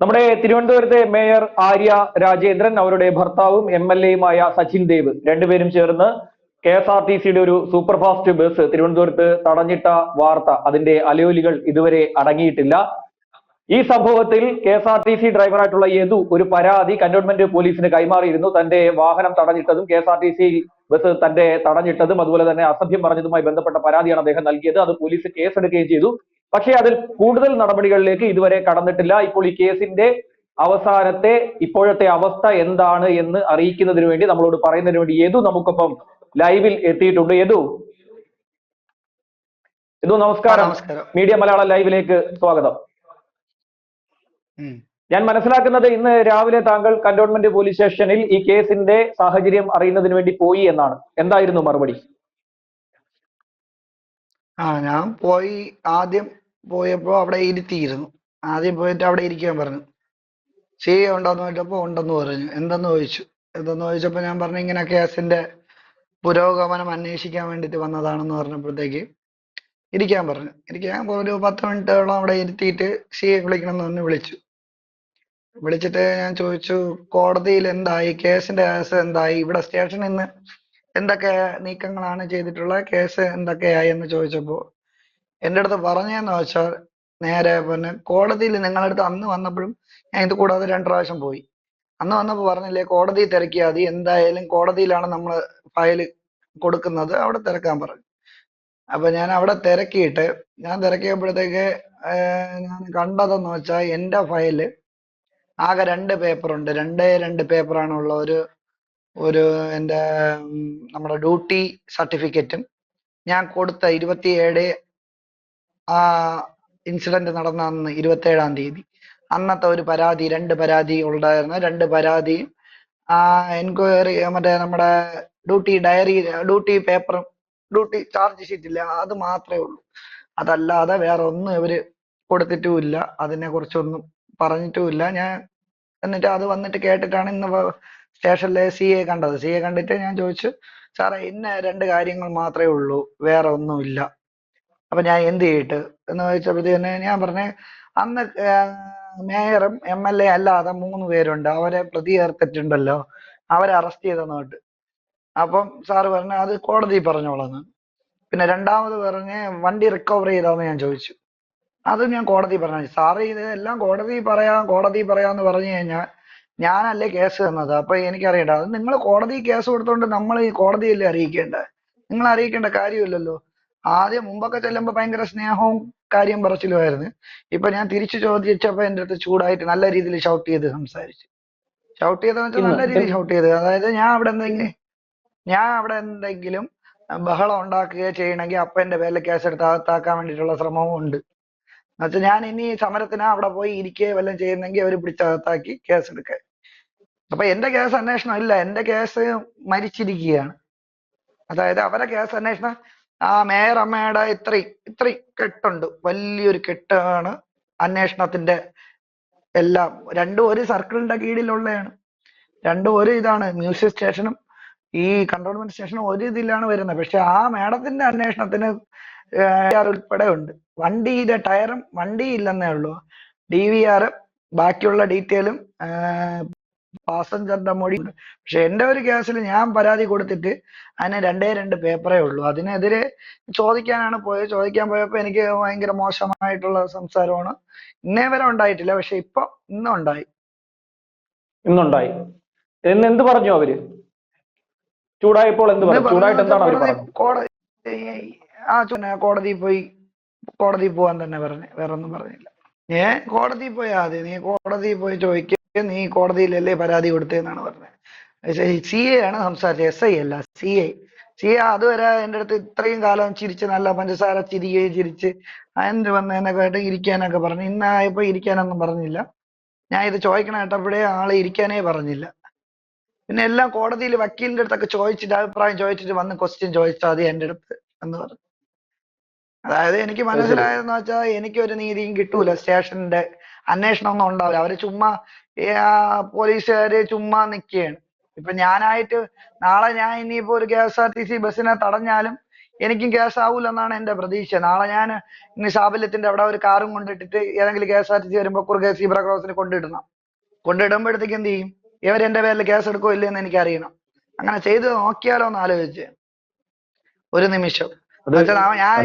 നമ്മുടെ തിരുവനന്തപുരത്തെ മേയർ ആര്യ രാജേന്ദ്രൻ അവരുടെ ഭർത്താവും എം എൽ എയുമായ സച്ചിൻ ദേവ് രണ്ടുപേരും ചേർന്ന് കെ എസ് ആർ ടി സിയുടെ ഒരു സൂപ്പർ ഫാസ്റ്റ് ബസ് തിരുവനന്തപുരത്ത് തടഞ്ഞിട്ട വാർത്ത. അതിന്റെ അലയൊലികൾ ഇതുവരെ അടങ്ങിയിട്ടില്ല. ഈ സംഭവത്തിൽ K S R T C ഡ്രൈവറായിട്ടുള്ള Yadu ഒരു പരാതി കന്റോൺമെന്റ് പോലീസിന് കൈമാറിയിരുന്നു. തന്റെ വാഹനം തടഞ്ഞിട്ടതും K S R T C bus തന്റെ തടഞ്ഞിട്ടതും അതുപോലെ തന്നെ അസഭ്യം പറഞ്ഞതുമായി ബന്ധപ്പെട്ട പരാതിയാണ് അദ്ദേഹം നൽകിയത്. അത് പോലീസ് കേസെടുക്കുകയും ചെയ്തു. പക്ഷേ അതിൽ കൂടുതൽ നടപടികളിലേക്ക് ഇതുവരെ കടന്നിട്ടില്ല. ഇപ്പോൾ ഈ കേസിന്റെ അവസാനത്തെ ഇപ്പോഴത്തെ അവസ്ഥ എന്താണ് എന്ന് അറിയിക്കുന്നതിന് വേണ്ടി നമ്മളോട് പറയുന്നതിന് വേണ്ടി യദു നമുക്കൊപ്പം ലൈവിൽ എത്തിയിട്ടുണ്ട്. യദു. യദു നമസ്കാരം. മീഡിയ മലയാളം ലൈവിലേക്ക് സ്വാഗതം. ഞാൻ മനസ്സിലാക്കുന്നത് ഇന്ന് രാവിലെ താങ്കൾ കന്റോൺമെന്റ് പോലീസ് സ്റ്റേഷനിൽ ഈ കേസിന്റെ സാഹചര്യം അറിയുന്നതിന് വേണ്ടി പോയി എന്നാണ്. എന്തായിരുന്നു മറുപടി? ആ ഞാൻ പോയി ആദ്യം പോയപ്പോ അവിടെ ഇരുത്തിയിരുന്നു. ആദ്യം പോയിട്ട് അവിടെ ഇരിക്കാൻ പറഞ്ഞു. സി ഉണ്ടോന്ന് ചോദിച്ചപ്പോ ഉണ്ടെന്ന് പറഞ്ഞു. എന്തെന്ന് ചോദിച്ചു? എന്തെന്ന് ചോദിച്ചപ്പോ ഞാൻ പറഞ്ഞു ഇങ്ങനെ കേസിന്റെ പുരോഗമനം അന്വേഷിക്കാൻ വേണ്ടിട്ട് വന്നതാണെന്ന് പറഞ്ഞപ്പോഴത്തേക്ക് ഇരിക്കാൻ പറഞ്ഞു. ഇരിക്കാൻ ഒരു പത്ത് മിനിറ്റോളം അവിടെ ഇരുത്തിയിട്ട് സിയെ വിളിക്കണം എന്ന് പറഞ്ഞ് വിളിച്ചു. വിളിച്ചിട്ട് ഞാൻ ചോദിച്ചു കോടതിയിൽ എന്തായി? കേസിന്റെ കേസ് എന്തായി? ഇവിടെ സ്റ്റേഷനിൽ നിന്ന് എന്തൊക്കെ നീക്കങ്ങളാണ് ചെയ്തിട്ടുള്ള? കേസ് എന്തൊക്കെയായി? എന്ന് ചോദിച്ചപ്പോ എന്റെ അടുത്ത് പറഞ്ഞതെന്ന് വെച്ചാൽ നേരെ പിന്നെ കോടതിയിൽ നിങ്ങളുടെ അടുത്ത് അന്ന് വന്നപ്പോഴും ഞാൻ ഇത് കൂടാതെ രണ്ട് പ്രാവശ്യം പോയി. അന്ന് വന്നപ്പോൾ പറഞ്ഞില്ലേ കോടതി തിരക്കിയാൽ മതി എന്തായാലും കോടതിയിലാണ് നമ്മൾ ഫയൽ കൊടുക്കുന്നത് അവിടെ തിരക്കാൻ പറഞ്ഞു. അപ്പൊ ഞാൻ അവിടെ തിരക്കിയിട്ട് ഞാൻ തിരക്കിയപ്പോഴത്തേക്ക് ഞാൻ കണ്ടതെന്ന് വെച്ചാൽ എന്റെ ഫയൽ ആകെ രണ്ട് പേപ്പറുണ്ട്. രണ്ടേ രണ്ട് പേപ്പറാണുള്ള ഒരു ഒരു എന്റെ നമ്മുടെ ഡ്യൂട്ടി സർട്ടിഫിക്കറ്റും. ഞാൻ കൊടുത്ത ഇരുപത്തിയേഴ് ആ ഇൻസിഡന്റ് നടന്ന അന്ന് ഇരുപത്തേഴാം തീയതി. അന്നത്തെ ഒരു പരാതി രണ്ട് പരാതി ഉണ്ടായിരുന്നു. രണ്ട് പരാതിയും ആ എൻക്വയറി മറ്റേ നമ്മുടെ ഡ്യൂട്ടി ഡയറി ഡ്യൂട്ടി പേപ്പറും ഡ്യൂട്ടി ചാർജ് ഷീറ്റില്ല അത് മാത്രമേ ഉള്ളൂ. അതല്ലാതെ വേറെ ഒന്നും ഇവർ കൊടുത്തിട്ടുമില്ല. അതിനെ കുറിച്ചൊന്നും പറഞ്ഞിട്ടുമില്ല. ഞാൻ എന്നിട്ട് അത് വന്നിട്ട് കേട്ടിട്ടാണ് ഇന്ന് സ്റ്റേഷനിലെ സി എ കണ്ടത്. സി എ കണ്ടിട്ട് ഞാൻ ചോദിച്ചു സാറേ ഇന്ന രണ്ട് കാര്യങ്ങൾ മാത്രമേ ഉള്ളൂ. വേറെ ഒന്നുമില്ല. അപ്പൊ ഞാൻ എന്ത് ചെയ്തിട്ട്? എന്ന് ചോദിച്ചപ്പോഴത്തേന് ഞാൻ പറഞ്ഞ അന്ന് മേയറും എം എൽ എ അല്ലാതെ മൂന്ന് പേരുണ്ട്. അവരെ പ്രതി ചേർത്തിട്ടുണ്ടല്ലോ അവരെ അറസ്റ്റ് ചെയ്തെന്ന് കേട്ട് അപ്പം സാറ് പറഞ്ഞു അത് കോടതി പറഞ്ഞോളന്ന്. പിന്നെ രണ്ടാമത് പറഞ്ഞ് വണ്ടി റിക്കവർ ചെയ്താന്ന് ഞാൻ ചോദിച്ചു. അത് ഞാൻ കോടതി പറഞ്ഞു. സാറ് ഇത് എല്ലാം കോടതി പറയാം കോടതി പറയാന്ന് പറഞ്ഞു കഴിഞ്ഞാൽ ഞാനല്ലേ കേസ് തന്നത്. അപ്പൊ എനിക്കറിയണ്ട. അത് നിങ്ങൾ കോടതി കേസ് കൊടുത്തോണ്ട് നമ്മൾ ഈ കോടതിയല്ലേ അറിയിക്കേണ്ടത് നിങ്ങൾ അറിയിക്കേണ്ട കാര്യമില്ലല്ലോ. ആദ്യം മുമ്പൊക്കെ ചെല്ലുമ്പോ ഭയങ്കര സ്നേഹവും കാര്യം പറച്ചിലുമായിരുന്നു. ഇപ്പൊ ഞാൻ തിരിച്ചു ചോദിച്ചപ്പോ എന്റെ അടുത്ത് ചൂടായിട്ട് നല്ല രീതിയിൽ ഷൗട്ട് ചെയ്ത് സംസാരിച്ചു. ഷൗട്ട് ചെയ്തെന്ന് വെച്ചാൽ നല്ല രീതിയിൽ ഷൗട്ട് ചെയ്ത്. അതായത് ഞാൻ അവിടെ എന്തെങ്കിലും ഞാൻ അവിടെ എന്തെങ്കിലും ബഹളം ഉണ്ടാക്കുകയോ ചെയ്യണമെങ്കിൽ അപ്പൊ എന്റെ പേരിൽ കേസെടുത്ത് അകത്താക്കാൻ വേണ്ടിയിട്ടുള്ള ശ്രമവും ഉണ്ട്. എന്നുവെച്ചാൽ ഞാൻ ഇനി സമരത്തിന് അവിടെ പോയി ഇരിക്കുകയോ വല്ലതും ചെയ്യുന്നെങ്കിൽ അവർ കേസ് എടുക്ക അപ്പൊ എന്റെ കേസ് അന്വേഷണം ഇല്ല. എന്റെ കേസ് മരിച്ചിരിക്കുകയാണ്. അതായത് അവരെ കേസ് അന്വേഷണം ആ മേറമ്മയുടെ ഇത്രയും ഇത്രയും കെട്ടുണ്ട്. വലിയൊരു കെട്ടാണ് അന്വേഷണത്തിന്റെ എല്ലാം. രണ്ടും ഒരു സർക്കിളിന്റെ കീഴിലുള്ളതാണ് രണ്ടും ഒരു ഇതാണ് മ്യൂസിയം സ്റ്റേഷനും ഈ കൺട്രോൾമെന്റ് സ്റ്റേഷനും ഒരു ഇതിലാണ് വരുന്നത്. പക്ഷെ ആ മേഡത്തിന്റെ അന്വേഷണത്തിന് ഉൾപ്പെടെ ഉണ്ട് വണ്ടിയുടെ ടയറും വണ്ടി ഇല്ലെന്നേ ഉള്ളൂ. ഡി വി ബാക്കിയുള്ള ഡീറ്റെയിലും പാസഞ്ചറിന്റെ മൊഴി പക്ഷെ എന്റെ ഒരു കേസിൽ ഞാൻ പരാതി കൊടുത്തിട്ട് അതിന് രണ്ടേ രണ്ട് പേപ്പറേ ഉള്ളൂ. അതിനെതിരെ ചോദിക്കാനാണ് പോയത്. ചോദിക്കാൻ പോയപ്പോ എനിക്ക് ഭയങ്കര മോശമായിട്ടുള്ള സംസാരമാണ്. ഇന്നേ വരെ ഉണ്ടായിട്ടില്ല. പക്ഷെ ഇപ്പൊ ഇന്നുണ്ടായി. ഇന്നുണ്ടായി. എന്ന് എന്ത് പറഞ്ഞു അവർ? ചൂടായപ്പോൾ എന്ത് പറഞ്ഞു? ചൂടായിട്ട് എന്താണ് അവർ കോടതി പോയി കോടതി ആ കോടതിയിൽ പോയി. കോടതിയിൽ പോവാൻ തന്നെ പറഞ്ഞു. വേറെ ഒന്നും പറഞ്ഞില്ല. ഏ കോടതി പോയാ മതി. നീ കോടതി പോയി ചോദിക്കുക നീ കോടതിയിലല്ലേ പരാതി കൊടുത്തതെന്നാണ് പറഞ്ഞത്. സി എ ആണ് സംസാരിച്ചത് എസ് ഐ അല്ല സി ഐ സി എ അതുവരെ എന്റെ അടുത്ത് ഇത്രയും കാലം ചിരിച്ച് നല്ല പഞ്ചസാര ചിരിക്കുകയും ചിരിച്ച് എന്ത് വന്നതിനൊക്കെ ആയിട്ട് ഇരിക്കാനൊക്കെ പറഞ്ഞു. ഇന്നായപ്പോ ഇരിക്കാനൊന്നും പറഞ്ഞില്ല. ഞാൻ ഇത് ചോദിക്കണ കേട്ടപ്പോഴേ ആളെ ഇരിക്കാനേ പറഞ്ഞില്ല. പിന്നെ എല്ലാം കോടതിയിൽ വക്കീലിന്റെ അടുത്തൊക്കെ ചോദിച്ചിട്ട് അഭിപ്രായം ചോദിച്ചിട്ട് വന്ന് ക്വസ്റ്റ്യൻ ചോദിച്ചാൽ മതി എന്റെ അടുത്ത് എന്ന് പറഞ്ഞു. അതായത് എനിക്ക് മനസ്സിലായെന്ന് വെച്ചാൽ എനിക്കൊരു നീതിയും കിട്ടൂല സ്റ്റേഷന്റെ അന്വേഷണം ഒന്നും ഉണ്ടാവില്ല. അവർ ചുമ്മാ പോലീസുകാര് ചുമ്മാ നിക്കുകയാണ്. ഇപ്പൊ ഞാനായിട്ട് നാളെ ഞാൻ ഇനിയിപ്പോ ഒരു K S R T C ബസ്സിനെ തടഞ്ഞാലും എനിക്കും കേസ് ആവൂലെന്നാണ് എന്റെ പ്രതീക്ഷ. നാളെ ഞാൻ ഇനി സാഫല്യത്തിന്റെ അവിടെ ഒരു കാറും കൊണ്ടിട്ടിട്ട് ഏതെങ്കിലും K S R T C വരുമ്പോൾ കുറുകെ സീബ്ര ക്രോസിന് കൊണ്ടിടണം. കൊണ്ടിടുമ്പോഴത്തേക്ക് എന്ത് ചെയ്യും? ഇവർ എന്റെ പേരിൽ കേസ് എടുക്കോ ഇല്ലെന്ന് എനിക്ക് അറിയണം അങ്ങനെ ചെയ്ത് നോക്കിയാലോ എന്ന് ആലോചിച്ച്. ഒരു നിമിഷം. ഞാൻ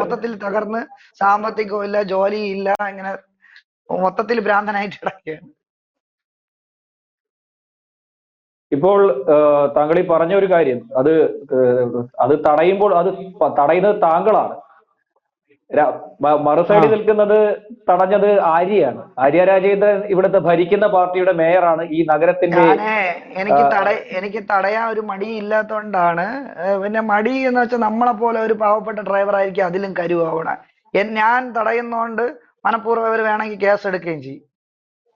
മൊത്തത്തിൽ തകർന്ന് സാമ്പത്തികവും ഇല്ല ജോലിയും ഇല്ല ഇങ്ങനെ മൊത്തത്തിൽ ഭ്രാന്തനായിട്ട് കിടക്കുകയാണ് ഇപ്പോൾ താങ്കൾ ഈ പറഞ്ഞ ഒരു കാര്യം അത് അത് തടയുമ്പോൾ അത് തടയുന്നത് താങ്കളാണ് മറുസൈഡിൽ. നിൽക്കുന്നത് തടഞ്ഞത് ആര്യയാണ് ആര്യ രാജേന്ദ്രൻ ഇവിടുത്തെ ഭരിക്കുന്ന പാർട്ടിയുടെ മേയറാണ് ഈ നഗരത്തിന്റെ എനിക്ക്. തട എനിക്ക് തടയാൻ ഒരു മടി ഇല്ലാത്തോണ്ടാണ് പിന്നെ മടി എന്ന് വെച്ചാൽ നമ്മളെ പോലെ ഒരു പാവപ്പെട്ട ഡ്രൈവർ ആയിരിക്കും അതിലും കരുവാവണ ഞാൻ തടയുന്നോണ്ട് മനഃപൂർവം ഇവർ വേണമെങ്കിൽ കേസ് എടുക്കുകയും ചെയ്യും.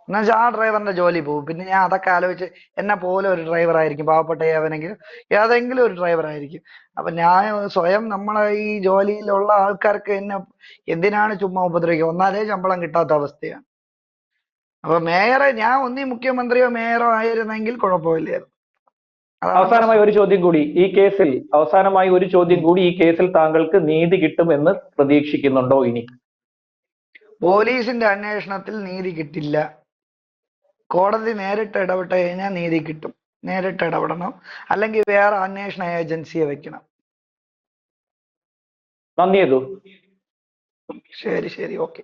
എന്നുവെച്ചാൽ ആ ഡ്രൈവറിന്റെ ജോലി പോകും. പിന്നെ ഞാൻ അതൊക്കെ ആലോചിച്ച് എന്നെ പോലെ ഒരു ഡ്രൈവർ ആയിരിക്കും. പാവപ്പെട്ട ഏവനെങ്കിലും ഏതെങ്കിലും ഒരു ഡ്രൈവർ ആയിരിക്കും. അപ്പൊ ഞാൻ സ്വയം നമ്മളെ ഈ ജോലിയിലുള്ള ആൾക്കാർക്ക് എന്നെ എന്തിനാണ് ചുമ്മാ ഉപദ്രവിക്കുക? ഒന്നാലേ ശമ്പളം കിട്ടാത്ത അവസ്ഥയാണ്. അപ്പൊ മേയറെ ഞാൻ ഒന്നീ മുഖ്യമന്ത്രിയോ മേയറോ ആയിരുന്നെങ്കിൽ കുഴപ്പമില്ലായിരുന്നു. അവസാനമായി ഒരു ചോദ്യം കൂടി. ഈ കേസിൽ അവസാനമായി ഒരു ചോദ്യം കൂടി ഈ കേസിൽ താങ്കൾക്ക് നീതി കിട്ടുമെന്ന് പ്രതീക്ഷിക്കുന്നുണ്ടോ ഇനി? പോലീസിന്റെ അന്വേഷണത്തിൽ നീതി കിട്ടില്ല. കോടതി നേരിട്ട് ഇടപെട്ട് കഴിഞ്ഞാൽ നീതി കിട്ടും. നേരിട്ട് ഇടപെടണം. അല്ലെങ്കിൽ വേറെ അന്വേഷണ ഏജൻസിയെ വെക്കണം. നന്ദി ശരി ശരി. ഓക്കെ.